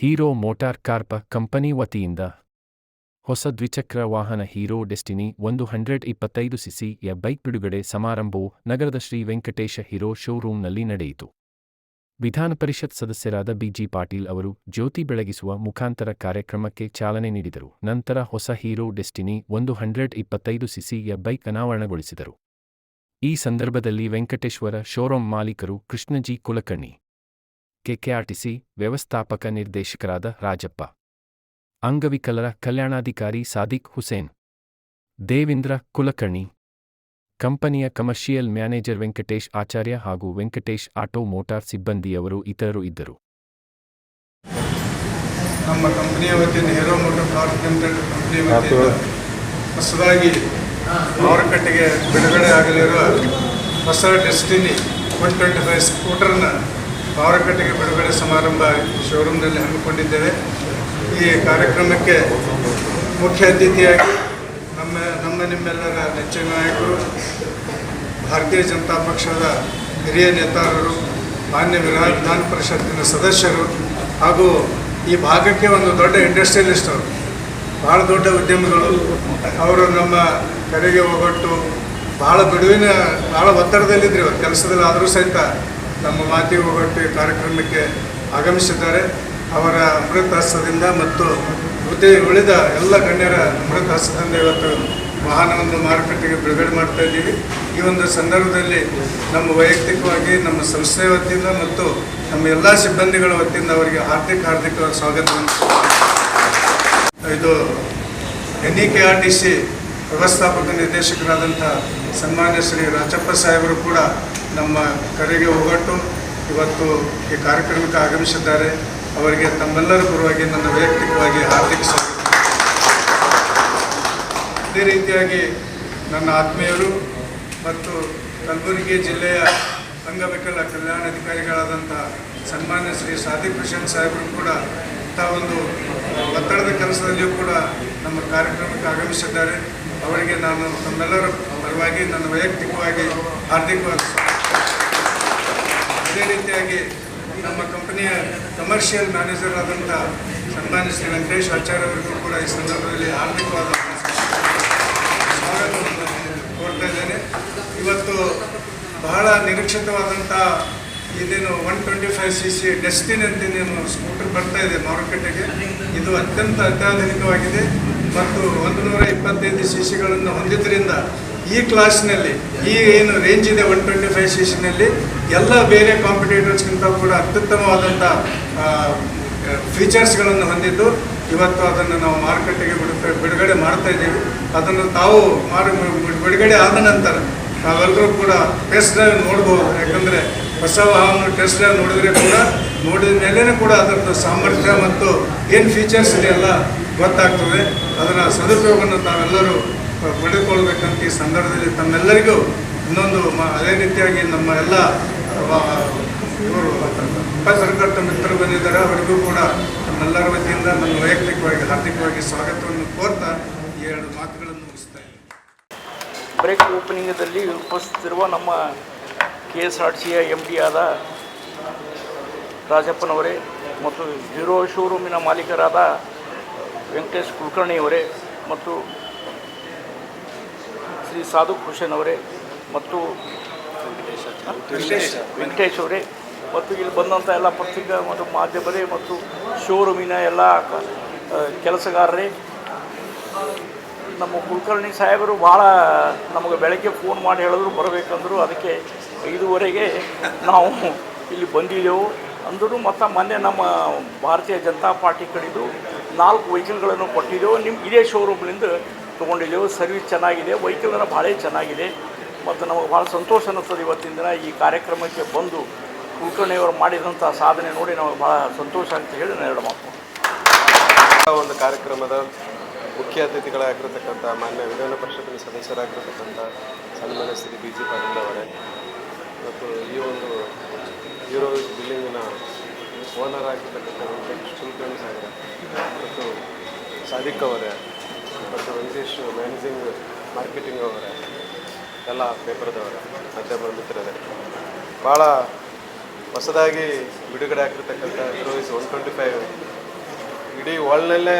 Hero motor corp company ವತಿಯಿಂದ ಹೊಸ ದ್ವಿಚಕ್ರ ವಾಹನ ಹೀರೋ ಡೆಸ್ಟಿನಿ ಒಂದು ಹಂಡ್ರೆಡ್ ಇಪ್ಪತ್ತೈದು ಸಿಸಿಯ ಬೈಕ್ ಬಿಡುಗಡೆ ಸಮಾರಂಭವು ನಗರದ ಶ್ರೀ ವೆಂಕಟೇಶ ಹೀರೋ ಶೋರೂಂನಲ್ಲಿ ನಡೆಯಿತು. ವಿಧಾನಪರಿಷತ್ ಸದಸ್ಯರಾದ ಬಿಜಿ ಪಾಟೀಲ್ ಅವರು ಜ್ಯೋತಿ ಬೆಳಗಿಸುವ ಮುಖಾಂತರ ಕಾರ್ಯಕ್ರಮಕ್ಕೆ ಚಾಲನೆ ನೀಡಿದರು. ನಂತರ ಹೊಸ ಹೀರೋ ಡೆಸ್ಟಿನಿ ಒಂದು ಹಂಡ್ರೆಡ್ ಇಪ್ಪತ್ತೈದು ಸಿಸಿಯ ಬೈಕ್ ಅನಾವರಣಗೊಳಿಸಿದರು. ಈ ಸಂದರ್ಭದಲ್ಲಿ ವೆಂಕಟೇಶ್ವರ ಶೋರೂಂ ಮಾಲೀಕರು ಕೃಷ್ಣಜಿ ಕುಲಕರ್ಣಿ ಕೆಕೆಆರ್ಟಿಸಿ ವ್ಯವಸ್ಥಾಪಕ ನಿರ್ದೇಶಕರಾದ ರಾಜಪ್ಪ. ಅಂಗವಿಕಲರ ಕಲ್ಯಾಣಾಧಿಕಾರಿ ಸಾದಿಕ್ ಹುಸೇನ್. ದೇವೇಂದ್ರ ಕುಲಕರ್ಣಿ. ಕಂಪನಿಯ ಕಮರ್ಷಿಯಲ್ ಮ್ಯಾನೇಜರ್ ವೆಂಕಟೇಶ್ ಆಚಾರ್ಯ ಹಾಗೂ ವೆಂಕಟೇಶ್ ಆಟೋ ಮೋಟಾರ್ ಸಿಬ್ಬಂದಿಯವರು ಇತರರು ಇದ್ದರು. ನಮ್ಮ ಕಂಪನಿಯ ವತಿಯಿಂದ ಹೀರೋ ಮೋಟರ್ ಕಾರ್ ಲಿಮಿಟೆಡ್ ಕಂಪನಿಯ ವತಿಯಿಂದ ಹೊಸದಾಗಿ ಮಾರುಕಟ್ಟೆಗೆ ಬಿಡುಗಡೆ ಆಗಲಿರುವ ಹೊಸ ಡೆಸ್ಟಿನಿ ಒನ್ ಟ್ವೆಂಟಿ ಫೈವ್ ಸ್ಕೂಟರ್ನ ಮಾರುಕಟ್ಟೆಗೆ ಬಿಡುಗಡೆ ಸಮಾರಂಭ ಶೋರೂಮ್ನಲ್ಲಿ ಹಮ್ಮಿಕೊಂಡಿದ್ದೇವೆ. ಈ ಕಾರ್ಯಕ್ರಮಕ್ಕೆ ಮುಖ್ಯ ಅತಿಥಿಯಾಗಿ ನಮ್ಮ ನಮ್ಮ ನಿಮ್ಮೆಲ್ಲರ ನೆಚ್ಚಿನ ನಾಯಕರು, ಭಾರತೀಯ ಜನತಾ ಪಕ್ಷದ ಹಿರಿಯ ನೇತಾರರು, ಮಾನ್ಯ ವಿಧಾನ ಪರಿಷತ್ತಿನ ಸದಸ್ಯರು ಹಾಗೂ ಈ ಭಾಗಕ್ಕೆ ಒಂದು ದೊಡ್ಡ ಇಂಡಸ್ಟ್ರಿಯಲಿಸ್ಟ್ ಅವರು ಭಾಳ ದೊಡ್ಡ ಉದ್ಯಮಿಗಳು. ಅವರು ನಮ್ಮ ಕರೆಗೆ ಹೋಗೊಟ್ಟು ಭಾಳ ಬಿಡುವಿನ ಭಾಳ ಒತ್ತಡದಲ್ಲಿದ್ದರು ಕೆಲಸದಲ್ಲಿ ಆದರೂ ಸಹಿತ ನಮ್ಮ ಮಾತಿ ಹೋಗಟ್ಟಿ ಕಾರ್ಯಕ್ರಮಕ್ಕೆ ಆಗಮಿಸಿದ್ದಾರೆ. ಅವರ ಅಮೃತಹಾಸದಿಂದ ಮತ್ತು ಉದ್ದೇ ಉಳಿದ ಎಲ್ಲ ಗಣ್ಯರ ಅಮೃತಹಾಸದಿಂದ ಇವತ್ತು ವಾಹನ ಒಂದು ಮಾರುಕಟ್ಟೆಗೆ ಬಿಡುಗಡೆ ಮಾಡ್ತಾ ಇದ್ದೀವಿ. ಈ ಒಂದು ಸಂದರ್ಭದಲ್ಲಿ ನಮ್ಮ ವೈಯಕ್ತಿಕವಾಗಿ, ನಮ್ಮ ಸಂಸ್ಥೆಯ ವತಿಯಿಂದ ಮತ್ತು ನಮ್ಮ ಎಲ್ಲ ಸಿಬ್ಬಂದಿಗಳ ವತಿಯಿಂದ ಅವರಿಗೆ ಹಾರ್ದಿಕ ಹಾರ್ದಿಕ ಸ್ವಾಗತವನ್ನು ಇದು N E K R T C ವ್ಯವಸ್ಥಾಪಕ ನಿರ್ದೇಶಕರಾದಂಥ ಸನ್ಮಾನ್ಯ ಶ್ರೀ ರಾಜಪ್ಪ ಸಾಹೇಬರು ಕೂಡ ನಮ್ಮ ಕರೆಗೆ ಒಗ್ಗಟ್ಟು ಇವತ್ತು ಈ ಕಾರ್ಯಕ್ರಮಕ್ಕೆ ಆಗಮಿಸಿದ್ದಾರೆ. ಅವರಿಗೆ ತಮ್ಮೆಲ್ಲರ ಪರವಾಗಿ ನನ್ನ ವೈಯಕ್ತಿಕವಾಗಿ ಹಾರ್ದಿಕ ಸ್ವಾಗತ. ಅದೇ ರೀತಿಯಾಗಿ ನನ್ನ ಆತ್ಮೀಯರು ಮತ್ತು ಕಲಬುರಗಿ ಜಿಲ್ಲೆಯ ಅಂಗವಿಕಲ ಕಲ್ಯಾಣಾಧಿಕಾರಿಗಳಾದಂಥ ಸನ್ಮಾನ್ಯ ಶ್ರೀ ಸಾದಿಕ್ ಹುಸೇನ್ ಸಾಹೇಬರು ಕೂಡ ಇಂಥ ಒಂದು ಒತ್ತಡದ ಕೆಲಸದಲ್ಲಿಯೂ ಕೂಡ ನಮ್ಮ ಕಾರ್ಯಕ್ರಮಕ್ಕೆ ಆಗಮಿಸಿದ್ದಾರೆ. ಅವರಿಗೆ ನಾನು ತಮ್ಮೆಲ್ಲರ ಪರವಾಗಿ ನನ್ನ ವೈಯಕ್ತಿಕವಾಗಿ ಹಾರ್ದಿಕವಾಗಿ ಅದೇ ರೀತಿಯಾಗಿ ನಮ್ಮ ಕಂಪನಿಯ ಕಮರ್ಷಿಯಲ್ ಮ್ಯಾನೇಜರ್ ಆದಂಥ ಸನ್ಮಾನ್ಯ ಶ್ರೀ ವೆಂಕಟೇಶ್ ಆಚಾರ್ಯ ಅವರಿಗೂ ಕೂಡ ಈ ಸಂದರ್ಭದಲ್ಲಿ ಹಾರ್ದಿಕವಾದ ಸ್ವಾಗತವನ್ನು ಕೋರ್ತಾ ಇದ್ದೇನೆ. ಇವತ್ತು ಬಹಳ ನಿರೀಕ್ಷಿತವಾದಂಥ ಇದೇನು one twenty five C C Destini ಅಂತ ಏನು ಸ್ಕೂಟರ್ ಬರ್ತಾ ಇದೆ ಮಾರುಕಟ್ಟೆಗೆ. ಇದು ಅತ್ಯಂತ ಅತ್ಯಾಧುನಿಕವಾಗಿದೆ. ಮತ್ತು ಒಂದು ನೂರ ಇಪ್ಪತ್ತೈದು ಸಿ ಸಿಗಳನ್ನು ಹೊಂದಿದ್ದರಿಂದ ಈ ಕ್ಲಾಸ್ನಲ್ಲಿ ಈ ಏನು ರೇಂಜ್ ಇದೆ ಒನ್ ಟ್ವೆಂಟಿ ಫೈವ್ ಸಿ ಎಲ್ಲ ಬೇರೆ ಕಾಂಪಿಟೇಟರ್ಸ್ಗಿಂತ ಕೂಡ ಅತ್ಯುತ್ತಮವಾದಂಥ ಫೀಚರ್ಸ್ಗಳನ್ನು ಹೊಂದಿದ್ದು, ಇವತ್ತು ಅದನ್ನು ನಾವು ಮಾರುಕಟ್ಟೆಗೆ ಬಿಡುತ್ತೆ, ಬಿಡುಗಡೆ ಮಾಡ್ತಾ ಇದ್ದೀವಿ. ಅದನ್ನು ತಾವು ಮಾರು, ಬಿಡುಗಡೆ ಆದ ನಂತರ ನಾವೆಲ್ಲರೂ ಕೂಡ ಟೆಸ್ಟ್ ಡ್ರೈವ್ ನೋಡ್ಬೋದು. ಯಾಕಂದರೆ ಹೊಸ ವಾಹನ ಟೆಸ್ಟ್ ಡ್ರೈವ್ ನೋಡಿದರೆ ಕೂಡ, ನೋಡಿದ ಮೇಲೇ ಕೂಡ ಅದರದ್ದು ಸಾಮರ್ಥ್ಯ ಮತ್ತು ಏನು ಫೀಚರ್ಸ್ ಇದೆಯಲ್ಲ ಗೊತ್ತಾಗ್ತದೆ. ಅದರ ಸದುಪಯೋಗವನ್ನು ತಾವೆಲ್ಲರೂ ಪಡೆದುಕೊಳ್ಬೇಕಂತ ಈ ಸಂದರ್ಭದಲ್ಲಿ ತಮ್ಮೆಲ್ಲರಿಗೂ ಇನ್ನೊಂದು ಅದೇ ರೀತಿಯಾಗಿ ನಮ್ಮ ಎಲ್ಲ ಇವರು ಮಿತ್ರರು ಬಂದಿದ್ದಾರೆ, ಅವರಿಗೂ ಕೂಡ ನಮ್ಮೆಲ್ಲರ ವತಿಯಿಂದ ನಮ್ಮ ವೈಯಕ್ತಿಕವಾಗಿ ಹಾರ್ದಿಕವಾಗಿ ಸ್ವಾಗತವನ್ನು ಕೋರ್ತಾ ಎರಡು ಮಾತುಗಳನ್ನು ಮುಗಿಸ್ತಾ ಬ್ರೇಕ್ ಓಪನಿಂಗದಲ್ಲಿ ಉಪಸ್ಥಿತಿರುವ ನಮ್ಮ ಕೆ ಎಸ್ ಆರ್ ಸಿಯ ಎಂ ಡಿ ಆದ ರಾಜಪ್ಪನವರೇ ಮತ್ತು ಹೀರೋ ಶೋರೂಮಿನ ಮಾಲೀಕರಾದ ವೆಂಕಟೇಶ್ ಕುಲಕರ್ಣಿಯವರೇ ಮತ್ತು ಶ್ರೀ ಸಾಧು ಭೂಷಣ್ ಅವರೇ ಮತ್ತು ವೆಂಕಟೇಶ್ ಅವರೇ. ಮತ್ತು ಇಲ್ಲಿ ಬಂದಂಥ ಎಲ್ಲ ಪತ್ರಿಕಾ ಮತ್ತು ಮಾಧ್ಯಮರೇ ಮತ್ತು ಶೋರೂಮಿನ ಎಲ್ಲ ಕೆಲಸಗಾರರೇ. ನಮ್ಮ ಕುಲಕರ್ಣಿ ಸಾಹೇಬರು ಭಾಳ ನಮಗೆ ಬೆಳಗ್ಗೆ ಫೋನ್ ಮಾಡಿ ಹೇಳಿದ್ರು ಬರಬೇಕಂದ್ರು. ಅದಕ್ಕೆ ಐದುವರೆಗೆ ನಾವು ಇಲ್ಲಿ ಬಂದಿದ್ದೆವು. ಅಂದರೂ ಮತ್ತು ಮೊನ್ನೆ ನಮ್ಮ ಭಾರತೀಯ ಜನತಾ ಪಾರ್ಟಿ ಕಡೆದು ನಾಲ್ಕು ವೆಹಿಕಲ್ಗಳನ್ನು ಕೊಟ್ಟಿದ್ದೆವು. ನಿಮ್ಮ ಇದೇ ಶೋರೂಮ್ನಿಂದ ತೊಗೊಂಡಿದ್ದೆವು, ಸರ್ವಿಸ್ ಚೆನ್ನಾಗಿದೆ ವೆಹಿಕಲ್ನ ಭಾಳ ಚೆನ್ನಾಗಿದೆ. ಮತ್ತು ನಮಗೆ ಭಾಳ ಸಂತೋಷ ಅನ್ನಿಸ್ತದೆ ಇವತ್ತಿನ ದಿನ ಈ ಕಾರ್ಯಕ್ರಮಕ್ಕೆ ಬಂದು ಕುಲಕರ್ಣಿಯವರು ಮಾಡಿದಂಥ ಸಾಧನೆ ನೋಡಿ ನಮಗೆ ಭಾಳ ಸಂತೋಷ ಅಂತ ಹೇಳಿ ನಾನು ಎರಡು ಮಾತು. ಒಂದು ಕಾರ್ಯಕ್ರಮದ ಮುಖ್ಯ ಅತಿಥಿಗಳಾಗಿರ್ತಕ್ಕಂಥ ಮಾನ್ಯ ವಿಧಾನ ಪರಿಷತ್ತಿನ ಸದಸ್ಯರಾಗಿರ್ತಕ್ಕಂಥ ಸನ್ಮಾನ್ಯ ಶ್ರೀ ಬಿ ಜಿ ಪಾಟೀಲ್ ಮತ್ತು ಈ ಒಂದು ಹೀರೋ ಬಿಲ್ಡಿಂಗಿನ ಓನರ್ ಆಗಿರ್ತಕ್ಕಂಥ ವೆಂಕಟೇಶ್ ಕುಲಕರ್ಣಿ ಸಾಗರ ಮತ್ತು ಸಾದಿಕ್ ಅವರೇ ಮತ್ತು ವೆಂಕಟೇಶ್ ಮ್ಯಾನೇಜಿಂಗ್ ಮಾರ್ಕೆಟಿಂಗ್ ಅವರ, ಎಲ್ಲ ಪೇಪರ್ದವರೇ ಮಾಧ್ಯಮ ಮಿತ್ರರೇ. ಭಾಳ ಹೊಸದಾಗಿ ಬಿಡುಗಡೆ ಆಗಿರ್ತಕ್ಕಂಥ ಹೀರೋಯಿಸ್ ಒನ್ ಟ್ವೆಂಟಿ ಫೈವ್ ಇಡೀ ವರ್ಲ್ಡ್ನಲ್ಲೇ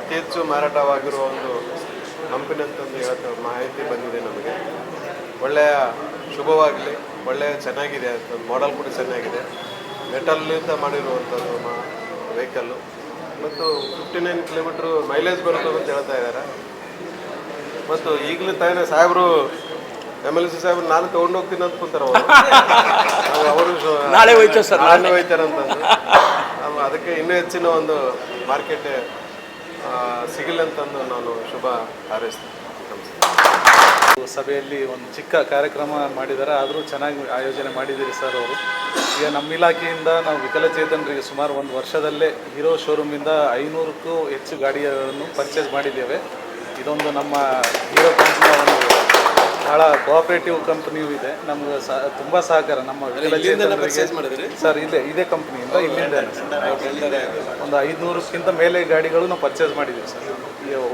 ಅತಿ ಹೆಚ್ಚು ಮಾರಾಟವಾಗಿರುವ ಒಂದು ಕಂಪನಿ ಅಂತಂದು ಇವತ್ತು ಮಾಹಿತಿ ಬಂದಿದೆ ನಮಗೆ. ಒಳ್ಳೆಯ ಶುಭವಾಗಲಿ, ಒಳ್ಳೆಯ ಚೆನ್ನಾಗಿದೆ ಅಂತ ಮಾಡೆಲ್ ಕೂಡ ಚೆನ್ನಾಗಿದೆ. ಮೆಟಲ್ನಿಂದ ಮಾಡಿರುವಂಥದ್ದು ವೆಹಿಕಲ್ಲು ಮತ್ತು ಫಿಫ್ಟಿ ನೈನ್ ಕಿಲೋಮೀಟ್ರು ಮೈಲೇಜ್ ಬರುತ್ತೆ ಅಂತ ಹೇಳ್ತಾ ಇದ್ದಾರೆ. ಮತ್ತು ಈಗಲೂ ತಾನೇ ಸಾಹೇಬರು ಎಂ ಎಲ್ ಸಿ ಸಾಹೇಬ್ರು ನಾನು ತೊಗೊಂಡು ಹೋಗ್ತೀನಿ ಅಂತ ಕೂತಾರೆ ಅವರು ಅವರು ನಾಳೆ ಹೋಯ್ತೇವೆ ಸರ್, ನಾಳೆ ಹೋಯ್ತಾರಂತಂದು ನಾವು ಅದಕ್ಕೆ ಇನ್ನೂ ಹೆಚ್ಚಿನ ಒಂದು ಮಾರ್ಕೆಟ್ ಸಿಗಲಿ ಅಂತಂದು ನಾನು ಶುಭ ಹಾರೈಸ್ತೀನಿ. ಸಭೆಯಲ್ಲಿ ಒಂದು ಚಿಕ್ಕ ಕಾರ್ಯಕ್ರಮ ಮಾಡಿದ್ದಾರೆ ಆದರೂ ಚೆನ್ನಾಗಿ ಆಯೋಜನೆ ಮಾಡಿದ್ದೀರಿ ಸರ್ ಅವರು. ಈಗ ನಮ್ಮ ಇಲಾಖೆಯಿಂದ ನಾವು ವಿಕಲಚೇತನರಿಗೆ ಸುಮಾರು ಒಂದು ವರ್ಷದಲ್ಲೇ ಹೀರೋ ಶೋರೂಮಿಂದ ಐನೂರಕ್ಕೂ ಹೆಚ್ಚು ಗಾಡಿಗಳನ್ನು ಪರ್ಚೇಸ್ ಮಾಡಿದ್ದೇವೆ. ಇದೊಂದು ನಮ್ಮ ಹೀರೋ ಕಂಪ್ನಿಯ ಒಂದು ಬಹಳ ಕೋಆಪರೇಟಿವ್ ಕಂಪ್ನಿಯೂ ಇದೆ. ನಮ್ಗೆ ಸಹ ತುಂಬ ಸಹಕಾರ ನಮ್ಮ ಸರ್ ಇಲ್ಲೇ ಇದೇ ಕಂಪ್ನಿಯಿಂದ ಇಲ್ಲಿಂದ. ಒಂದು ಐದುನೂರಕ್ಕಿಂತ ಮೇಲೆ ಗಾಡಿಗಳು ನಾವು ಪರ್ಚೇಸ್ ಮಾಡಿದ್ದೀವಿ ಸರ್.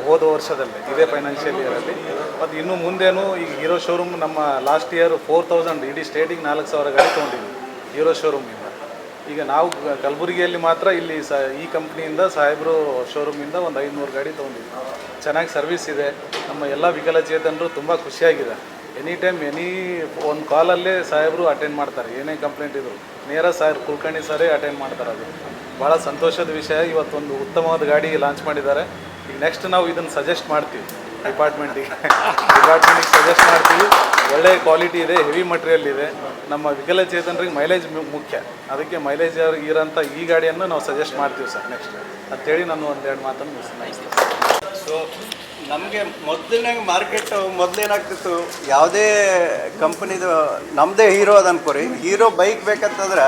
ಹೋದ ವರ್ಷದಲ್ಲಿ ಇದೇ ಫೈನಾನ್ಷಿಯಲ್ ಇಯರಲ್ಲಿ ಮತ್ತು ಇನ್ನು ಮುಂದೇನು ಈಗ ಹೀರೋ ಶೋರೂಮ್ ನಮ್ಮ ಲಾಸ್ಟ್ ಇಯರ್ ಫೋರ್ ತೌಸಂಡ್ ಇಡೀ ಸ್ಟೇಟಿಗೆ ನಾಲ್ಕು ಸಾವಿರ ಗಾಡಿ ತೊಗೊಂಡಿದ್ವಿ ಹೀರೋ ಶೋರೂಮಿಂದ ಈಗ ನಾವು ಕಲಬುರಗಿಯಲ್ಲಿ ಮಾತ್ರ ಇಲ್ಲಿ ಸ ಈ ಕಂಪ್ನಿಯಿಂದ ಸಾಹೇಬ್ರು ಶೋರೂಮಿಂದ ಒಂದು ಐದುನೂರು ಗಾಡಿ ತೊಗೊಂಡಿದ್ವಿ. ಚೆನ್ನಾಗಿ ಸರ್ವಿಸ್ ಇದೆ. ನಮ್ಮ ಎಲ್ಲ ವಿಕಲಚೇತನರು ತುಂಬ ಖುಷಿಯಾಗಿದೆ. ಎನಿ ಟೈಮ್ ಎನಿ ಒಂದು ಕಾಲಲ್ಲೇ ಸಾಹೇಬರು ಅಟೆಂಡ್ ಮಾಡ್ತಾರೆ. ಏನೇ ಕಂಪ್ಲೇಂಟ್ ಇದ್ರು. ನೇರ ಸರ್ ಕುಲ್ಕರ್ಣಿ ಸರೇ ಅಟೆಂಡ್ ಮಾಡ್ತಾರೆ ಅದು. ಭಾಳ ಸಂತೋಷದ ವಿಷಯ. ಇವತ್ತೊಂದು ಉತ್ತಮವಾದ ಗಾಡಿ ಲಾಂಚ್ ಮಾಡಿದ್ದಾರೆ. ಈಗ ನೆಕ್ಸ್ಟ್ ನಾವು ಇದನ್ನು ಸಜೆಸ್ಟ್ ಮಾಡ್ತೀವಿ. ಡಿಪಾರ್ಟ್ಮೆಂಟಿಗೆ ಡಿಪಾರ್ಟ್ಮೆಂಟಿಗೆ ಸಜೆಸ್ಟ್ ಮಾಡ್ತೀವಿ. ಒಳ್ಳೆ ಕ್ವಾಲಿಟಿ ಇದೆ ಹೆವಿ ಮಟೀರಿಯಲ್ ಇದೆ. ನಮ್ಮ ವಿಕಲಚೇತನರಿಗೆ ಮೈಲೇಜ್ ಮುಖ್ಯ. ಅದಕ್ಕೆ ಮೈಲೇಜ್ ಇರೋಂಥ ಈ ಗಾಡಿಯನ್ನು ನಾವು ಸಜೆಸ್ಟ್ ಮಾಡ್ತೀವಿ ಸರ್ ನೆಕ್ಸ್ಟ್ ಅಂತೇಳಿ ನಾನು ಒಂದೆರಡು ಮಾತನ್ನು ಮುಗಿಸ್ತೀನಿ. ಸೊ ನಮಗೆ ಮೊದಲನೇ ಮಾರ್ಕೆಟ್ ಮೊದಲೇನಾಗ್ತಿತ್ತು, ಯಾವುದೇ ಕಂಪ್ನಿದು ನಮ್ಮದೇ ಹೀರೋ ಅದು ಅನ್ಕೋರಿ. ಹೀರೋ ಬೈಕ್ ಬೇಕಂತಂದ್ರೆ,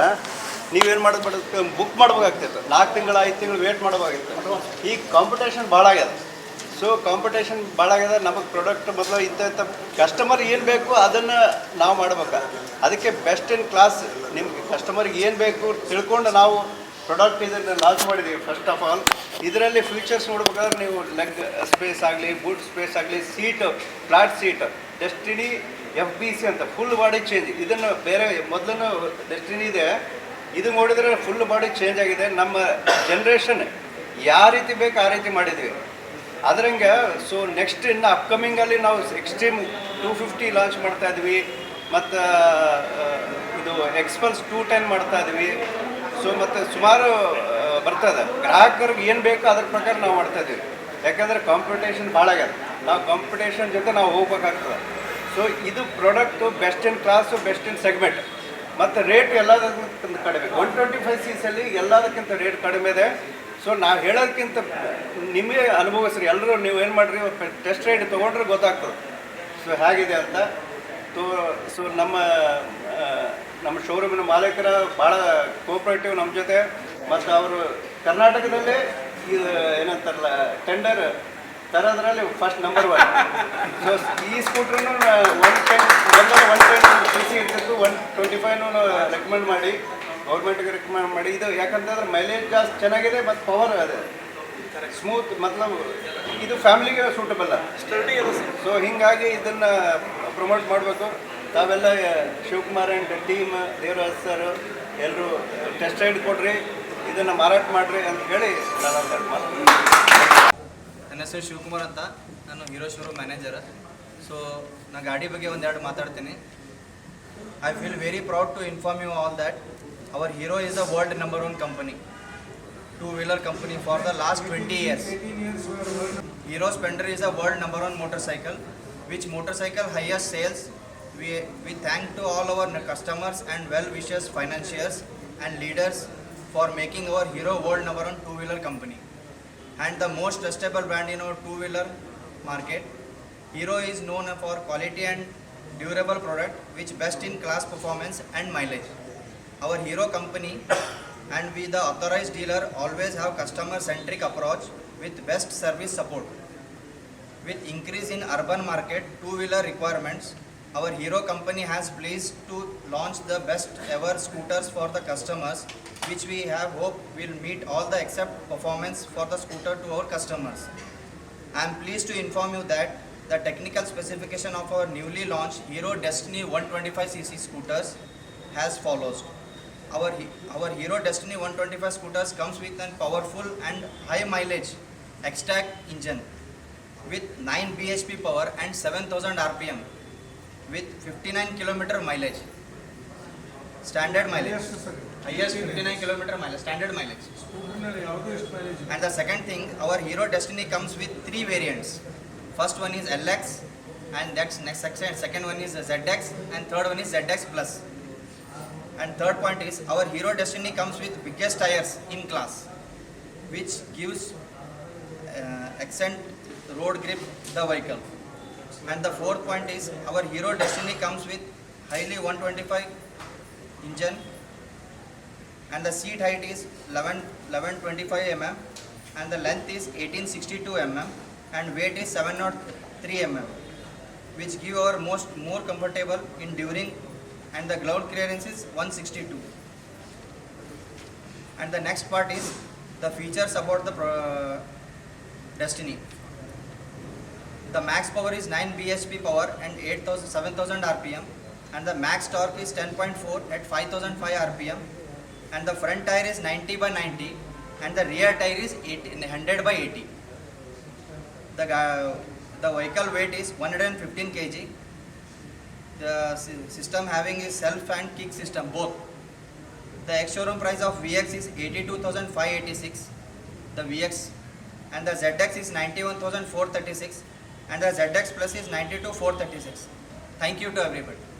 ನೀವೇನು ಮಾಡೋದು ಬುಕ್ ಮಾಡ್ಬೇಕಾಗ್ತಿತ್ತು. ನಾಲ್ಕು ತಿಂಗಳು, ಐದು ತಿಂಗಳು ವೇಟ್ ಮಾಡಬೇಕಾಗಿತ್ತು. ಈಗ ಕಾಂಪಿಟೇಷನ್ ಭಾಳ ಆಗ್ಯದ. ಸೊ ಕಾಂಪಿಟೇಷನ್ ಭಾಳ ಆಗ್ಯದ. ನಮಗೆ ಪ್ರಾಡಕ್ಟ್ ಮೊದಲು ಇಂಥ ಇಂಥ ಕಸ್ಟಮರ್ ಏನು ಬೇಕು ಅದನ್ನು ನಾವು ಮಾಡ್ಬೇಕು. ಅದಕ್ಕೆ ಬೆಸ್ಟ್ ಇನ್ ಕ್ಲಾಸ್ ನಿಮ್ಗೆ ಕಸ್ಟಮರ್ಗೆ ಏನು ಬೇಕು ತಿಳ್ಕೊಂಡು ನಾವು ಪ್ರಾಡಕ್ಟ್ ಇದನ್ನು ಲಾಂಚ್ ಮಾಡಿದ್ದೀವಿ ಫಸ್ಟ್ ಆಫ್ ಆಲ್ ಇದರಲ್ಲಿ ಫೀಚರ್ಸ್ ನೋಡ್ಬೇಕಾದ್ರೆ ನೀವು ಲೆಗ್ ಸ್ಪೇಸ್ ಆಗಲಿ ಬೂಟ್ ಸ್ಪೇಸ್ ಆಗಲಿ seat flat seat Destini F B C ಅಂತ ಫುಲ್ ಬಾಡಿ ಚೇಂಜ್ ಇದನ್ನು ಬೇರೆ ಮೊದಲನೇ ಡೆಸ್ಟಿನಿ ಇದೆ. ಇದು ನೋಡಿದರೆ ಫುಲ್ ಬಾಡಿ ಚೇಂಜ್ ಆಗಿದೆ. ನಮ್ಮ ಜನ್ರೇಷನ್ ಯಾವ ರೀತಿ ಬೇಕು ಆ ರೀತಿ ಮಾಡಿದ್ವಿ. ಅದ್ರಂಗೆ ಸೊ ನೆಕ್ಸ್ಟ್ ಇನ್ನು ಅಪ್ಕಮಿಂಗಲ್ಲಿ ನಾವು ಎಕ್ಸ್ಟ್ರೀಮ್ ಟೂ ಫಿಫ್ಟಿ ಲಾಂಚ್ ಮಾಡ್ತಾ ಇದ್ವಿ. ಮತ್ತು ಇದು ಎಕ್ಸ್ಪಲ್ಸ್ ಟೂ ಟೆನ್ ಮಾಡ್ತಾ ಇದ್ವಿ. ಸೊ ಮತ್ತು ಸುಮಾರು ಬರ್ತದೆ ಗ್ರಾಹಕರಿಗೆ ಏನು ಬೇಕೋ ಅದ್ರ ಪ್ರಕಾರ ನಾವು ಮಾಡ್ತಾ ಇದ್ದೀವಿ ಯಾಕಂದರೆ ಕಾಂಪಿಟೇಷನ್ ಭಾಳ ಆಗ್ಯದ ನಾವು ಕಾಂಪಿಟೇಷನ್ ಜೊತೆ ನಾವು ಹೋಗ್ಬೇಕಾಗ್ತದೆ. ಸೊ ಇದು product best in class best in segment ಮತ್ತು ರೇಟ್ ಎಲ್ಲದಕ್ಕಿಂತ ಕಡಿಮೆ. ಒನ್ ಟ್ವೆಂಟಿ ಫೈವ್ ಸೀಸಲ್ಲಿ ಎಲ್ಲದಕ್ಕಿಂತ ರೇಟ್ ಕಡಿಮೆ ಇದೆ. ಸೊ ನಾವು ಹೇಳೋದಕ್ಕಿಂತ ನಿಮಗೆ ಅನುಭವಿಸ್ರಿ. ಎಲ್ಲರೂ ನೀವು ಏನು ಮಾಡಿರಿ ಟೆಸ್ಟ್ ರೈಡ್ ತೊಗೊಂಡ್ರೆ ಗೊತ್ತಾಗ್ತದೆ. ಸೊ ಹೇಗಿದೆ ಅಂತ. ತೋ ಸೊ ನಮ್ಮ ನಮ್ಮ ಶೋರೂಮಿನ ಮಾಲೀಕರ ಭಾಳ ಕೋಪ್ರೇಟಿವ್ ನಮ್ಮ ಜೊತೆ. ಮತ್ತು ಅವರು ಕರ್ನಾಟಕದಲ್ಲೇ ಇದು ಏನಂತಾರಲ್ಲ ಟೆಂಡರ್ ತರೋದ್ರಲ್ಲಿ ಫಸ್ಟ್ ನಂಬರ್ ಒನ್ ಸೊ ಈ scooter one ten one one ten C C ಇರ್ತಿತ್ತು. ಒನ್ ಟ್ವೆಂಟಿ ಫೈವ್ನು ರೆಕಮೆಂಡ್ ಮಾಡಿ. ಗೌರ್ಮೆಂಟ್ಗೆ ರೆಕಮೆಂಡ್ ಮಾಡಿ ಇದು ಯಾಕಂತಂದ್ರೆ ಮೈಲೇಜ್ ಜಾಸ್ತಿ ಚೆನ್ನಾಗಿದೆ ಮತ್ತು ಪವರ್ ಅದೇ. ಸ್ಮೂತ್ ಮತ್ಲಬ್ ಇದು ಫ್ಯಾಮಿಲಿಗೆ ಸೂಟಬಲ್ ಸೊ ಹಿಂಗಾಗಿ ಇದನ್ನು ಪ್ರಮೋಟ್ ಮಾಡಬೇಕು. ತಾವೆಲ್ಲ Shivakumar and team Devaraj sir ಎಲ್ಲರೂ ಟೆಸ್ಟ್ ರೈಡ್ ಕೊಡ್ರಿ ಇದನ್ನು ಮಾರಾಟ ಮಾಡಿರಿ ಅಂತ ಹೇಳಿ ನಾನು ನನ್ನ ಹೆಸರು ಶಿವಕುಮಾರ್ ಅಂತ. ನಾನು ಹೀರೋ ಶೋರೂಮ್ ಮ್ಯಾನೇಜರ್ ಸೊ ನಾ ಗಾಡಿ ಬಗ್ಗೆ ಒಂದೆರಡು ಮಾತಾಡ್ತೀನಿ. I feel very proud to inform you all that Our hero is the world number one company, two-wheeler company for the last 20 years. Hero Spender is the world number one motorcycle, which motorcycle highest sales. We, we thank to all our customers and well-wishers, financiers and leaders for making our hero world number one two-wheeler company and the most trustable brand in our two-wheeler market. Hero is known for quality and durable product which best in class performance and mileage. Our Hero company and we the authorized dealer always have customer centric approach with best service support. With increase in urban market two-wheeler requirements, our Hero company has pleased to launch the best ever scooters for the customers, which we have hope will meet all the accept performance for the scooter to our customers. I am pleased to inform you that the technical specification of our newly launched Hero Destiny 125cc scooters has follows. Our, our Hero Destiny 125 scooters comes with a powerful and high mileage X-Track engine with 9 bhp power and 7000 rpm with 59 km mileage. Standard mileage. Yes, 59 km mileage. Standard mileage. And the second thing, our Hero Destiny comes with three variants. First one is LX and that's next. Second one is ZX and third one is ZX Plus. And third point is our Hero Destiny comes with biggest tires in class, which gives uh, excellent road grip the vehicle. And the fourth point is our Hero Destiny comes with highly 125 engine. And the seat height is 11 1125 mm and the length is 1862 mm and weight is 703 mm which give our most more comfortable in during and the ground clearance is 162 and the next part is the features about the pro- destiny. The max power is 9 bhp power and 8000 7000 rpm and the max torque is 10.4 at 5005 rpm and the front tire is 90 by 90 and the rear tire is 80, 100 by 80 the ga- the vehicle weight is 115 kg the system having is self and kick system both the ex showroom price of vx is 82586 the vx and the zx is 91436 and the zx plus is 92436 thank you to everybody